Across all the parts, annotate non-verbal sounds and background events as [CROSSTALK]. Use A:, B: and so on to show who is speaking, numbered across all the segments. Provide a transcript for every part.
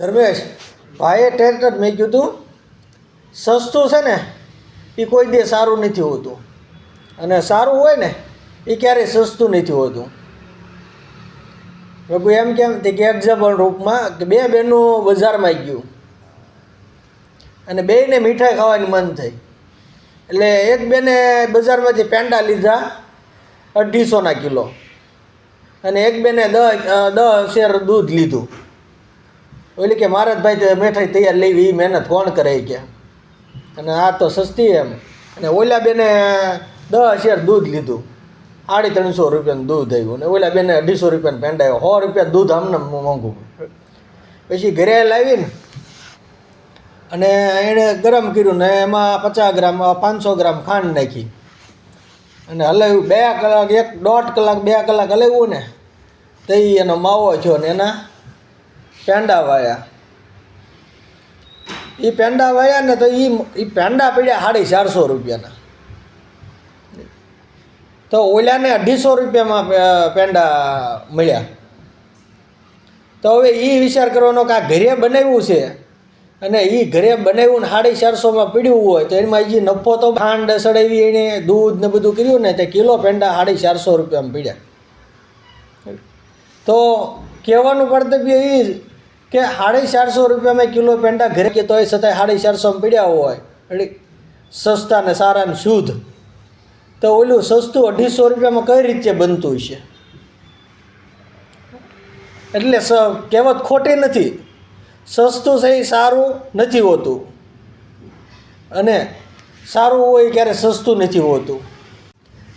A: ધર્મેશ, ભાઈએ ટ્રેક્ટર મેં કીધું સસ્તું છે ને એ કોઈ દે સારું નથી હોતું. અને સારું હોય ને એ ક્યારેય સસ્તું નથી હોતું. પ્રભુ એમ કેમ તે કે એક્ઝામ્પલ રૂપમાં કે બે બહેનો બજારમાં ગયું. અને બેને મીઠાઈ ખાવાની મન થઈ. એટલે એક બેને બજારમાંથી પેંડા લીધા, અઢીસોના કિલો. અને એક બેને દસ દસ શેર દૂધ લીધું. ઓલી કે મારા જ ભાઈ તો મીઠાઈ તૈયાર લેવી એ મહેનત કોણ કરે કે? અને આ તો સસ્તી એમ. અને ઓલા બેને દસ હજાર દૂધ લીધું. સાડી ત્રણસો રૂપિયાનું દૂધ આવ્યું ને ઓલા બેને અઢીસો રૂપિયાનું પેંડા આવ્યો સો રૂપિયા દૂધ આમને મોંઘું પછી ઘરે લાવીને અને એણે ગરમ કર્યું ને એમાં પચાસ ગ્રામ પાંચસો ગ્રામ ખાંડ નાખી. અને હલાવ્યું બે કલાક, એક દોઢ કલાક, બે કલાક હલાવ્યું ને તો એનો માવો થયો ને એના પેંડા વાયા એ પેંડા વાયા ને તો એ પેંડા પડ્યા સાડી ચારસો રૂપિયાના. તો ઓલાને અઢીસો રૂપિયામાં પેંડા મળ્યા. તો હવે એ વિચાર કરવાનો કે આ ઘરે બનાવ્યું છે અને એ ઘરે બનાવ્યું ને સાડી ચારસોમાં પીડ્યું હોય તો એમાં જે નફો તો ખાંડ, સડાવી એણે દૂધ ને બધું કર્યું ને તે કિલો પેંડા સાડી ચારસો રૂપિયામાં પીડ્યા. તો કહેવાનું કર્તવ્ય એ જ કે સાડી ચારસો રૂપિયામાં કિલો પેંડા ઘરે કે તોય છતાંય સાડી ચારસોમાં પીડ્યા હોય. એટલે સસ્તા ને સારા ને શુદ્ધ. તો ઓલું સસ્તું અઢીસો રૂપિયામાં કઈ રીતે બનતું હશે? એટલે સ, કહેવત ખોટી નથી. સસ્તું છે એ સારું નથી હોતું. અને સારું હોય ક્યારે સસ્તું નથી હોતું.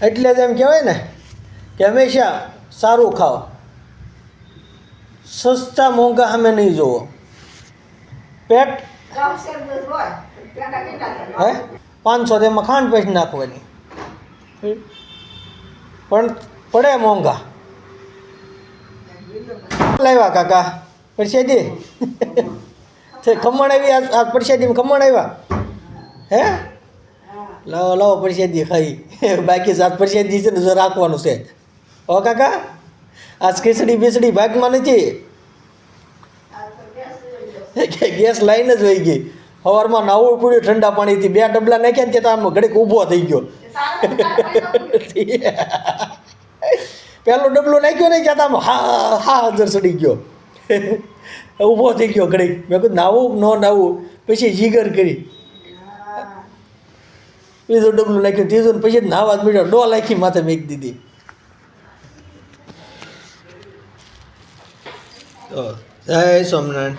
A: એટલે જ એમ કહેવાય ને કે હંમેશા સારું ખાઓ. સસ્તા મોંઘા અમે નહીં જોવો. પેટ હે? પાંચસો તેમાં ખાંડ પેટ નાખવાની. પણ પડે મોંઘા. લાવ્યા કાકા? પરસેદી? ખમણ આવી આ પરસેદીમાં ખમણ આવ્યા? હે? લાવો લાવો પરસેદી ખાઈ. બાકી સાત પરસેદી છે ને રાખવાનું છે. હો કાકા? આજ ખીચડી બીચડી ભાગમાં નથી. ગેસ લાઈને જ વહી ગઈ. સવારમાં નાવું પડ્યું ઠંડા પાણીથી. બે ડબલા નાખ્યા ને ત્યાં આમ ઘડીક ઊભો થઈ ગયો. [LAUGHS] પહેલો ડબલો નાખ્યો ને ત્યાં આમ હા હા હાજર ચડી ગયો. [LAUGHS] ઊભો થઈ ગયો ઘડીક. મેં કીધું નાવું ન નાવું પછી જીગર કરી. બીજો ડબલું નાખ્યું ત્રીજું પછી નાવા જ મીઠો ડો નાખી માથે મેક દીધી. તો જય સ્વામિનારાયણ